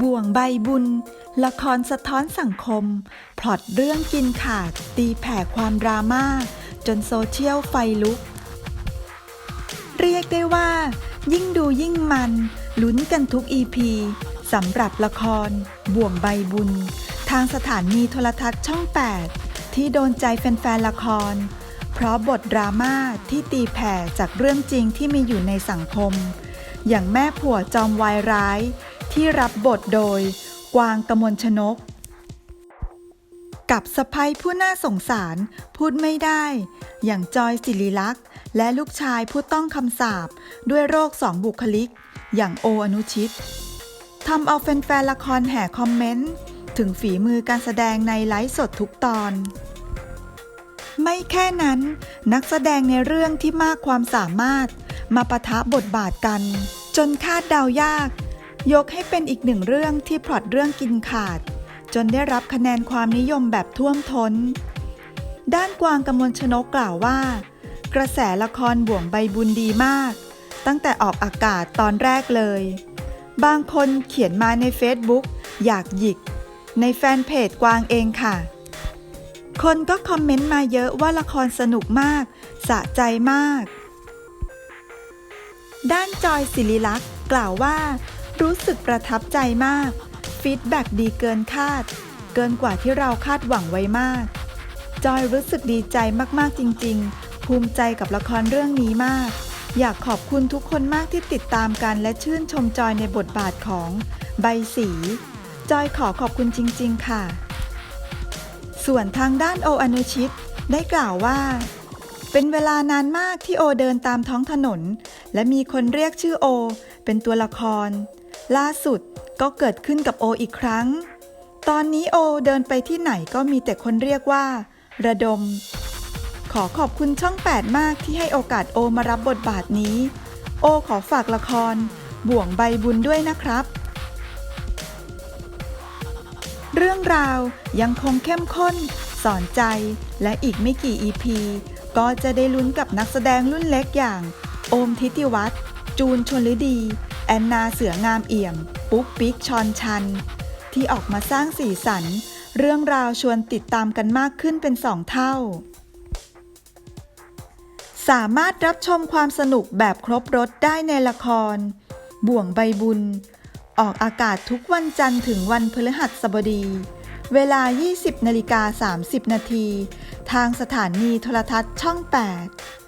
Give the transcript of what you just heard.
บ่วงใบบุญ ละครสะท้อนสังคม พล็อตเรื่องกินขาด ตีแผ่ความดราม่า จนโซเชียลไฟลุก เรียกได้ว่า ยิ่งดูยิ่งมันลุ้นกันทุก EP สำหรับละคร บ่วงใบบุญ ทางสถานีโทรทัศน์ช่อง 8 ที่โดนใจแฟนๆละคร เพราะบทดราม่าที่ตีแผ่จากเรื่องจริงที่มีอยู่ในสังคม อย่างแม่ผัวจอมวายร้าย ที่รับบทโดย กวางกมลชนก กับสะพ้ยผู้น่าสงสารพูดไม่ได้ อย่างจอยศิริลักษณ์และลูกชายผู้ต้องคำสาปด้วยโรคสองบุคลิก อย่างโออนุชิตทำเอาแฟนๆละครแห่คอมเมนต์ ถึงฝีมือการแสดงในไลฟ์สดทุกตอน ไม่แค่นั้น นักแสดงในเรื่องที่มากความสามารถ มาปะทะบทบาทกัน จนคาดเดายาก ยกให้เป็นอีกหนึ่งเรื่องที่พล็อตเรื่องกินขาด จนได้รับคะแนนความนิยมแบบท่วมท้น ด้านกวางกำมลชนกกล่าวว่า กระแสละครบ่วงใบบุญดีมาก ตั้งแต่ออกอากาศตอนแรกเลย บางคนเขียนมาในเฟซบุ๊กอยากหยิก ในแฟนเพจกวางเองค่ะ คนก็คอมเมนต์มาเยอะว่าละครสนุกมาก สะใจมาก ด้านจอยศิริลักษ์กล่าวว่า รู้สึกประทับใจมาก ฟีดแบ็กดีเกินคาด เกินกว่าที่เราคาดหวังไว้มาก จอยรู้สึกดีใจมากๆจริง ๆ ภูมิใจกับละครเรื่องนี้มาก อยากขอบคุณทุกคนมากที่ติดตามกันและชื่นชมจอยในบทบาทของใบสี จอยขอขอบคุณจริง ๆ ค่ะ ส่วนทางด้านโออนุชิต ได้กล่าวว่า เป็นเวลานานมากที่โอเดินตามท้องถนน และมีคนเรียกชื่อโอ เป็นตัวละคร ล่าสุดก็เกิดขึ้นกับโออีกครั้ง ตอนนี้โอเดินไปที่ไหนก็มีแต่คนเรียกว่า ระดม ขอขอบคุณช่อง 8 มากที่ให้โอกาสโอมารับบทบาทนี้ โอขอฝากละคร บ่วงใบบุญด้วยนะครับ เรื่องราวยังคงเข้มข้น สอนใจ และอีกไม่กี่ EP ก็จะได้ลุ้นกับนักแสดงรุ่นเล็กอย่าง โอมทิติวัฒน์จูนชนฤดี แอนนาเสืองามเอี่ยม ปุ๊กปิ๊กชอนชัน ที่ออกมาสร้างสีสัน เรื่องราวชวนติดตามกันมากขึ้นเป็นสองเท่า สามารถรับชมความสนุกแบบครบรถได้ในละคร บ่วงใบบุญ ออกอากาศทุกวันจันทร์ถึงวันพฤหัสบดี เวลา 20นาฬิกา30 นาที ทางสถานีโทรทัศน์ช่อง 8